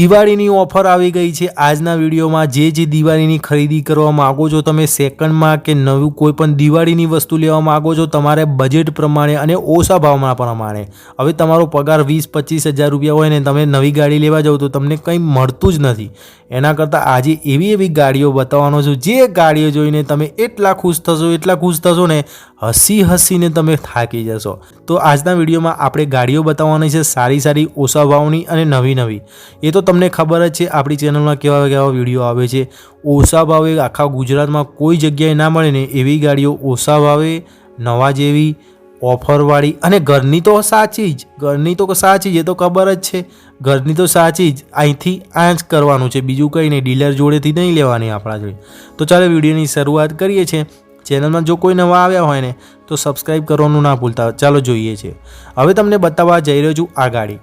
દિવાળીની ઓફર આવી ગઈ છે. આજના વિડીયોમાં જે જે દિવાળીની ખરીદી કરવા માગો છો તમે સેકન્ડમાં કે નવું કોઈ પણ દિવાળીની વસ્તુ લેવા માગો છો તમારે બજેટ પ્રમાણે અને ઓછા ભાવમાં પ્રમાણે. હવે તમારો પગાર વીસ, પચીસ હજાર રૂપિયા હોય ને તમે નવી ગાડી લેવા જાઓ તો તમને કંઈ મળતું જ નથી. એના કરતાં આજે એવી એવી ગાડીઓ બતાવવાનો છું. જે ગાડીઓ જોઈને તમે એટલા ખુશ થશો, એટલા ખુશ થશો ને હસી હસીને તમે થાકી જશો. તો આજના વિડીયોમાં આપણે ગાડીઓ બતાવવાની છે, સારી સારી ઓછા ભાવની અને નવી નવી. એ તો તમને ખબર જ છે, આપણી ચેનલમાં કેવા કેવા વીડિયો આવે છે. ઓછા ભાવે આખા ગુજરાતમાં કોઈ જગ્યાએ ના મળે ને એવી ગાડીઓ ઓછા ભાવે, નવા જેવી, ઓફરવાળી. અને ઘરની તો સાચી જ, ઘરની તો સાચી જ, એ તો ખબર જ છે. ઘરની તો સાચી જ, અહીંથી આ જ કરવાનું છે. બીજું કંઈ નહીં, ડીલર જોડેથી નહીં લેવાની આપણા જોડે. તો ચાલો વિડીયોની શરૂઆત કરીએ છીએ. ચેનલમાં જો કોઈ નવા આવ્યા હોય ને, તો સબસ્ક્રાઈબ કરવાનું ના ભૂલતા. ચાલો જોઈએ છે. હવે તમને બતાવવા જઈ રહ્યો છું આ ગાડી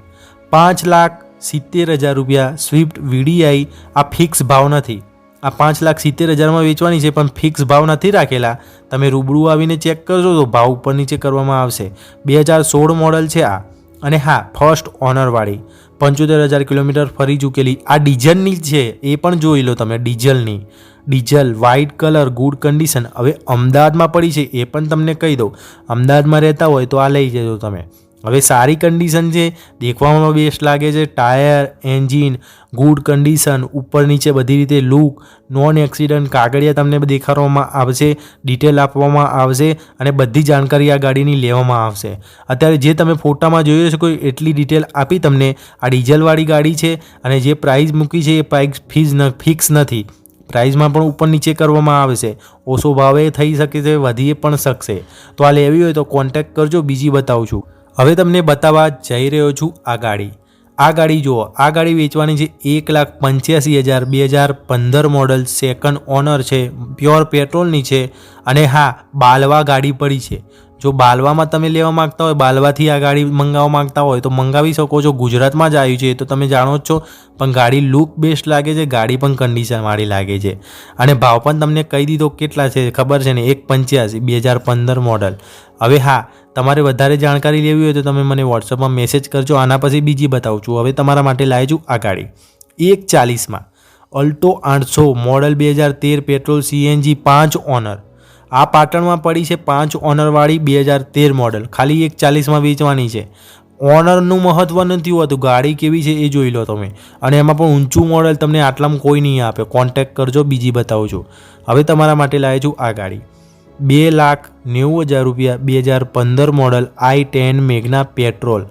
પાંચ લાખ સિત્તેર હજાર રૂપિયા સ્વિફ્ટ વીડીઆઈ આ ફિક્સ ભાવ નથી. આ પાંચ લાખ સિત્તેર હજારમાં વેચવાની છે, પણ ફિક્સ ભાવ નથી રાખેલા. તમે રૂબરૂ આવીને ચેક કરજો તો ભાવ ઉપર નીચે કરવામાં આવશે. બે હજાર સોળ મોડલ છે આ. અને હા ફર્સ્ટ ઓનરવાળી પંચોતેર હજાર કિલોમીટર ફરી ચૂકેલી. આ ડીઝલની છે, એ પણ જોઈ લો તમે, ડીઝલની. Diesel white colour good condition હવે અમદાવાદમાં પડી છે, એ પણ તમને કહી દઉં. અમદાવાદમાં રહેતા હોય તો આ લઈ જજો તમે. હવે સારી કન્ડિશન છે, દેખવામાં બેસ્ટ લાગે છે ટાયર એન્જિન ગુડ કન્ડિશન ઉપર નીચે બધી રીતે લુક નોન એક્સિડન્ટ કાગળિયા તમને દેખાડવામાં આવશે ડિટેલ આપવામાં આવશે અને બધી જાણકારી આ ગાડીની લેવામાં આવશે. અત્યારે જે તમે ફોટામાં જોયો છો એટલી ડિટેલ આપી તમને આ ડીઝલવાળી ગાડી છે અને જે પ્રાઇસ મૂકી છે એ પ્રાઇસ ફીઝ ન ફિક્સ નથી. પ્રાઇઝમાં પણ ઉપર નીચે કરવામાં આવશે. ઓછો ભાવે થઈ શકે છે, વધીએ પણ શકશે. તો આ લેવી હોય તો કોન્ટેક્ટ કરજો, બીજી બતાવું છું. હવે તમને બતાવવા જઈ રહ્યો છું આ ગાડી. આ ગાડી જુઓ, આ ગાડી વેચવાની છે એક લાખ પંચ્યાસી હજાર, બે હજાર પંદર મોડલ સેકન્ડ ઓનર છે પ્યોર પેટ્રોલની છે અને હા, બાલવા ગાડી પડી છે. જો બાલવામાં તમે લેવા માગતા હોય, બાલવાથી આ ગાડી મંગાવવા માગતા હોય, તો મંગાવી શકો છો. ગુજરાતમાં જ આવ્યું છે તો તમે જાણો જ છો. પણ ગાડી લુક બેસ્ટ લાગે છે, ગાડી પણ કન્ડિશનવાળી લાગે છે. અને ભાવ પણ તમને કહી દીધો કેટલા છે, ખબર છે ને? એક પંચ્યાસી, બે હજાર પંદર મોડલ હવે હા, તમારે વધારે જાણકારી લેવી હોય તો તમે મને વોટ્સઅપમાં મેસેજ કરજો. આના પછી બીજી બતાવું છું. હવે તમારા માટે લાવી છું આ ગાડી. એક ચાલીસમાં. અલ્ટો આઠસો મોડલ બે હજાર તેર પેટ્રોલ સીએનજી પાંચ ઓનર આ પાટણમાં પડી છે પાંચ ઓનરવાળી બે હજાર તેર મોડલ. ખાલી એક ચાલીસમાં વેચવાની છે. ઓનરનું મહત્ત્વ નથી હોતું. ગાડી કેવી છે એ જોઈ લો તમે. અને એમાં પણ ઊંચું મોડલ તમને આટલામાં કોઈ નહીં આપે. કોન્ટેક્ટ કરજો, બીજી બતાવું છું હવે તમારા માટે લાવે છું આ ગાડી. બે લાખ નેવું હજાર રૂપિયા બે હજાર પંદર model i ten Magna petrol.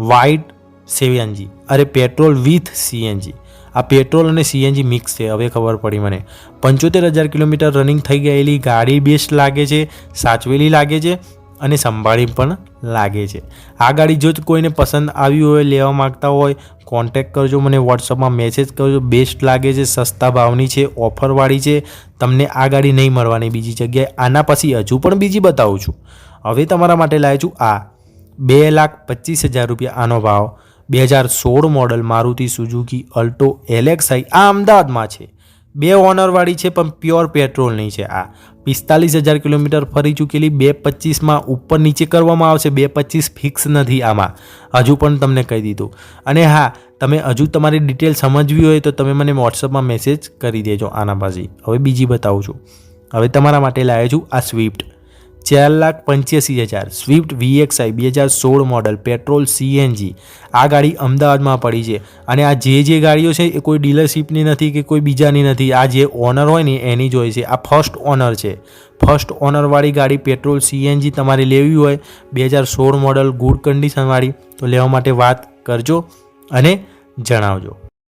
White CNG અરે, પેટ્રોલ વિથ સીએનજી. આ પેટ્રોલ અને સીએનજી મિક્સ છે, હવે ખબર પડી મને. પંચોતેર હજાર કિલોમીટર રનિંગ થઈ ગયેલી ગાડી બેસ્ટ લાગે છે, સાચવેલી લાગે છે અને સંભાળી પણ લાગે છે. આ ગાડી જો કોઈને પસંદ આવી હોય, લેવા માગતા હોય કોન્ટેક્ટ કરજો મને વોટ્સઅપમાં મેસેજ કરજો. બેસ્ટ લાગે છે, સસ્તા ભાવની છે ઓફરવાળી છે. તમને આ ગાડી નહીં મળવાની બીજી જગ્યાએ. આના પછી હજુ પણ બીજી બતાવું છું. હવે તમારા માટે લાવી છું આ બે લાખ પચીસ હજાર રૂપિયા આનો ભાવ. બે હજાર સોળ model Maruti Suzuki Alto LXI આ અમદાવાદમાં છે. બે ઓનરવાળી છે, પણ પ્યોર પેટ્રોલની છે આ. પિસ્તાલીસ હજાર કિલોમીટર ફરી ચૂકેલી, બે પચીસમાં ઉપર નીચે કરવામાં આવશે, બે પચીસ ફિક્સ નથી આમાં. હજુ પણ તમને કહી દીધું. અને હા, તમે હજુ તમારી ડિટેલ સમજવી હોય તો તમે મને વોટ્સઅપમાં મેસેજ કરી દેજો આના પાછી. હવે બીજી બતાવું છું. હવે તમારા માટે લાવ્યો છું આ સ્વિફ્ટ. ચાર લાખ પંચ્યાસી હજાર. સ્વિફ્ટ વીએક્સઆઈ બે હજાર સોળ મોડલ પેટ્રોલ સીએનજી આ ગાડી અમદાવાદમાં પડી છે. અને આ જે જે ગાડીઓ છે, એ કોઈ ડીલરશીપની નથી કે કોઈ બીજાની નથી. આ જે ઓનર હોય ને, એની જ હોય છે. આ ફર્સ્ટ ઓનર છે. ફર્સ્ટ ઓનરવાળી ગાડી પેટ્રોલ સીએનજી તમારે લેવી હોય. બે હજાર સોળ મોડલ ગુડ કન્ડિશનવાળી તો લેવા માટે વાત કરજો અને જણાવજો.